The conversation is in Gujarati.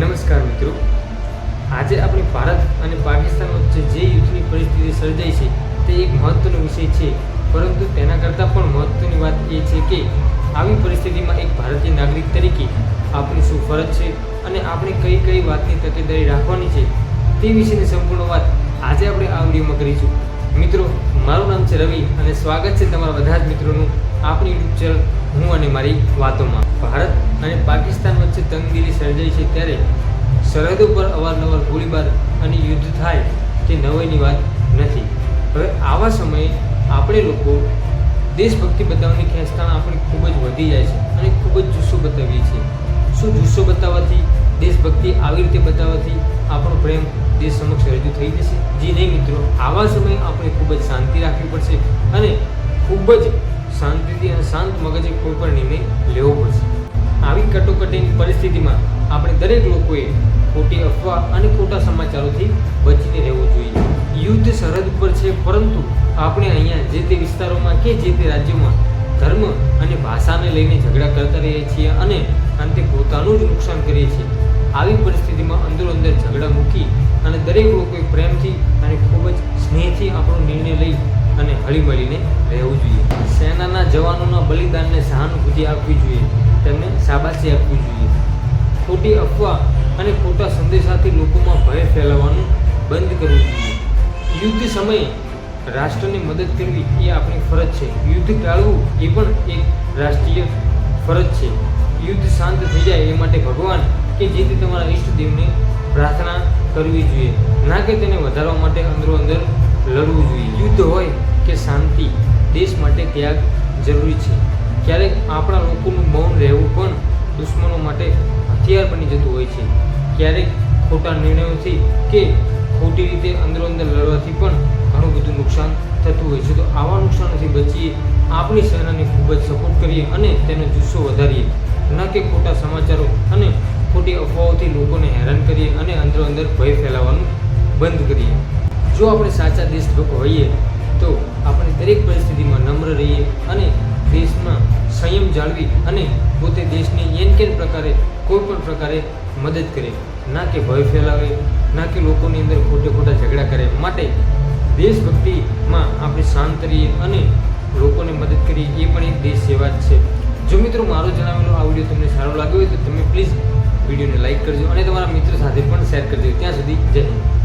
નમસ્કાર મિત્રો. આજે આપણે ભારત અને પાકિસ્તાન વચ્ચે જે યુદ્ધની પરિસ્થિતિ સર્જાઈ છે, તે એક મહત્વનો વિષય છે. પરંતુ તેના કરતાં પણ મહત્વની વાત એ છે કે, આવી પરિસ્થિતિમાં એક ભારતીય નાગરિક તરીકે આપણી શું ફરજ છે અને આપણે કઈ કઈ વાતની તકેદારી રાખવાની છે, તે વિશેની સંપૂર્ણ વાત આજે આપણે આ વિડીયોમાં કરીશું. મિત્રો, મારું નામ છે રવિ અને સ્વાગત છે તમારા બધા જ મિત્રોનું આપણી યુટ્યુબ ચેનલ હું અને મારી વાતોમાં ભારત અને પાકિસ્તાન વચ્ચે તંગદીલી સર્જાઈ છે ત્યારે સરહદો પર અવારનવાર ગોળીબાર અને યુદ્ધ થાય તે નવાઈની વાત નથી. હવે આવા સમયે આપણે લોકો દેશભક્તિ બતાવવાની ખેંચતાણ આપણી ખૂબ જ વધી જાય છે અને ખૂબ જ જુસ્સો બતાવીએ છીએ. શું જુસ્સો બતાવવાથી, દેશભક્તિ આવી રીતે બતાવવાથી આપણો પ્રેમ દેશ સમક્ષ રજૂ થઈ જશે? જી નહીં મિત્રો, આવા સમયે આપણે ખૂબ જ શાંતિ રાખવી પડશે અને ખૂબ જ શાંતિથી અને શાંત મગજે કોઈ પણ નિર્ણય લેવો પડશે. આવી કટોકટીની પરિસ્થિતિમાં આપણે દરેક લોકોએ ખોટી અફવા અને ખોટા સમાચારોથી બચીને રહેવું જોઈએ. યુદ્ધ સરહદ પર છે, પરંતુ આપણે અહીંયા જે તે વિસ્તારોમાં કે જે તે રાજ્યોમાં ધર્મ અને ભાષાને લઈને ઝઘડા કરતા રહીએ છીએ અને અંતે પોતાનું જ નુકસાન કરીએ છીએ. આવી પરિસ્થિતિમાં અંદરો અંદર ઝઘડા મૂકી અને દરેક લોકોએ પ્રેમથી અને ખૂબ જ સ્નેહથી આપણો નિર્ણય લઈ અને હળીમળીને રહેવું જોઈએ. સેનાના જવાનોના બલિદાનને સહાનુભૂતિ આપવી જોઈએ. તેમને શાબાશી આપવી જોઈએ. ખોટી અફવા અને ખોટા સંદેશાથી લોકોમાં ભય ફેલાવવાનું બંધ કરવું જોઈએ. યુદ્ધ સમયે રાષ્ટ્રને મદદ કરવી એ આપણી ફરજ છે. યુદ્ધ ટાળવું એ પણ એક રાષ્ટ્રીય ફરજ છે. યુદ્ધ શાંત થઈ જાય એ માટે ભગવાન કે જેથી તમારા ઈષ્ટદેવને પ્રાર્થના કરવી જોઈએ. ના કે તેને વધારવા માટે અંદરો અંદર લડવું જોઈએ. યુદ્ધ હોય દેશ માટે ત્યાગ જરૂરી છે. ક્યારેક આપણા લોકોનું મૌન રહેવું પણ દુશ્મનો માટે હથિયાર બની જતું હોય છે. ક્યારેક ખોટા નિર્ણયોથી કે ખોટી રીતે અંદરો અંદર લડવાથી પણ ઘણું બધું નુકસાન થતું હોય છે. તો આવા નુકસાનોથી બચીએ, આપણી સેનાને ખૂબ જ સપોર્ટ કરીએ અને તેનો જુસ્સો વધારીએ. ન કે ખોટા સમાચારો અને ખોટી અફવાઓથી લોકોને હેરાન કરીએ અને અંદરો અંદર ભય ફેલાવવાનું બંધ કરીએ. જો આપણે સાચા દેશભક્ત હોઈએ, તો આપણે દરેક રહીએ અને દેશમાં સંયમ જાળવી અને પોતે દેશની એન કેન પ્રકારે, કોઈ પણ પ્રકારે મદદ કરે. ના કે ભય ફેલાવે, ના કે લોકોની અંદર ખોટે ખોટા ઝઘડા કરે. માટે દેશભક્તિમાં આપણે શાંત રહીએ અને લોકોને મદદ કરીએ, એ પણ એક દેશ સેવા જ છે. જો મિત્રો મારો જણાવેલો આ વીડિયો તમને સારો લાગ્યો હોય તો તમે પ્લીઝ વિડીયોને લાઈક કરજો અને તમારા મિત્રો સાથે પણ શેર કરજો. ત્યાં સુધી જય હિન્દ.